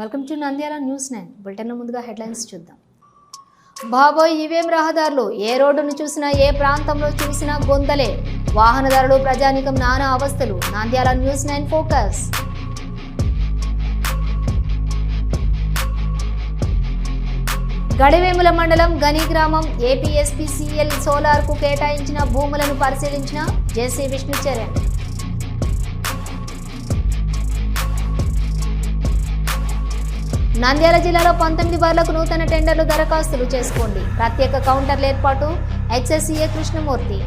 Welcome to Nandyal news nine bulletin ముందుగా headlines చూద్దాం. బాబోయ్ ఇవేం రహదారులు? ఏ రోడ్డును చూసినా ఏ ప్రాంతంలో చూసినా గొంతలే. వాహనదారులు ప్రజానికం నానా అవస్థలు. Nandyal news nine focus Gadivemula మండలం గని గ్రామం ఏపీఎస్పీసీఎల్ సోలార్కు కేటాయించిన భూములను పరిశీలించిన జేసీ విష్ణుచరణ్. నంద్యాల జిల్లాలో పంతొమ్మిది బార్లకు నూతన టెండర్లు దరఖాస్తులు చేసుకోండి. ప్రత్యేక కౌంటర్ల ఏర్పాటు ఎక్స్ఎస్సీఏ కృష్ణమూర్తి.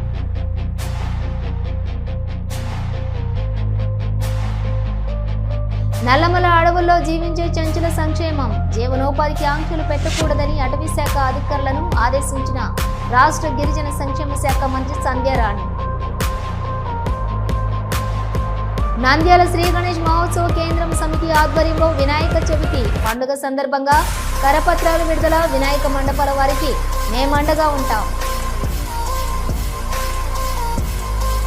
నల్లమల అడవుల్లో జీవించే చెంచుల సంక్షేమం జీవనోపాధికి ఆంక్షలు పెట్టకూడదని అటవీ శాఖ అధికారులను ఆదేశించిన రాష్ట్ర గిరిజన సంక్షేమ శాఖ మంత్రి సంధ్యారాణి. నంద్యాల శ్రీ గణేష్ మహోత్సవ కేంద్రం సమితి ఆధ్వర్యంలో వినాయక చవితి పండుగ సందర్భంగా కరపత్రాలు విడుదల వినాయక మండపాల వారికి మేమండగా ఉంటాం.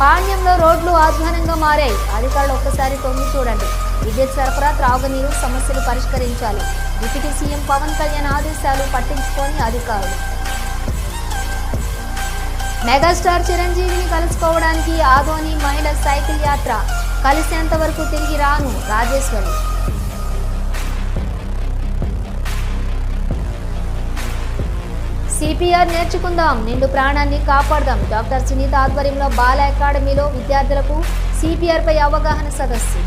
పాణ్యంలో రోడ్లు ఆధ్వానంగా మారాయి అధికారులు ఒక్కసారి తొంగి చూడండి. విద్యుత్ సరఫరా త్రాగునీరు సమస్యలు పరిష్కరించాలి. డిప్యూటీ సీఎం పవన్ కళ్యాణ్ ఆదేశాలు పట్టించుకొని అధికారులు. మెగాస్టార్ చిరంజీవిని కలుసుకోవడానికి ఆదోని మహిళ సైకిల్ యాత్ర కలిసేంత వరకు తిరిగి రాను రాజేశ్వరి. సిపిఆర్ నేర్చుకుందాం నిండు ప్రాణాన్ని కాపాడదాం. డాక్టర్ సునీత ఆధ్వర్యంలో బాల అకాడమీలో విద్యార్థులకు సిపిఆర్ పై అవగాహన సదస్సు.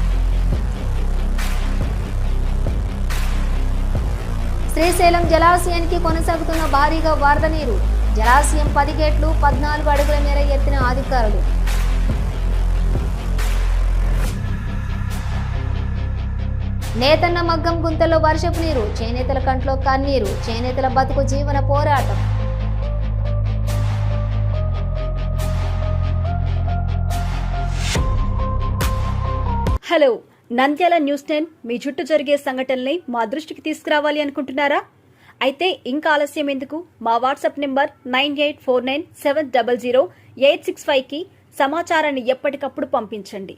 శ్రీశైలం జలాశయానికి కొనసాగుతున్న భారీగా వరద నీరు. జలాశయం పది గేట్లు పద్నాలుగు అడుగుల మేర ఎత్తిన అధికారులు. నేతన్న మగ్గం గుంతలో వర్షపు నీరు చేనేతల కంట్లో కన్నీరు చేనేతల బతుకు జీవన పోరాటం. హలో నంద్యాల న్యూస్ టెన్ మీ చుట్టూ జరిగే సంఘటనల్ని మా దృష్టికి తీసుకురావాలి అనుకుంటున్నారా? అయితే ఇంకా ఆలస్యం ఎందుకు? మా WhatsApp number nine eight four nine seven double zero eight six ఫైవ్కి సమాచారాన్ని ఎప్పటికప్పుడు పంపించండి.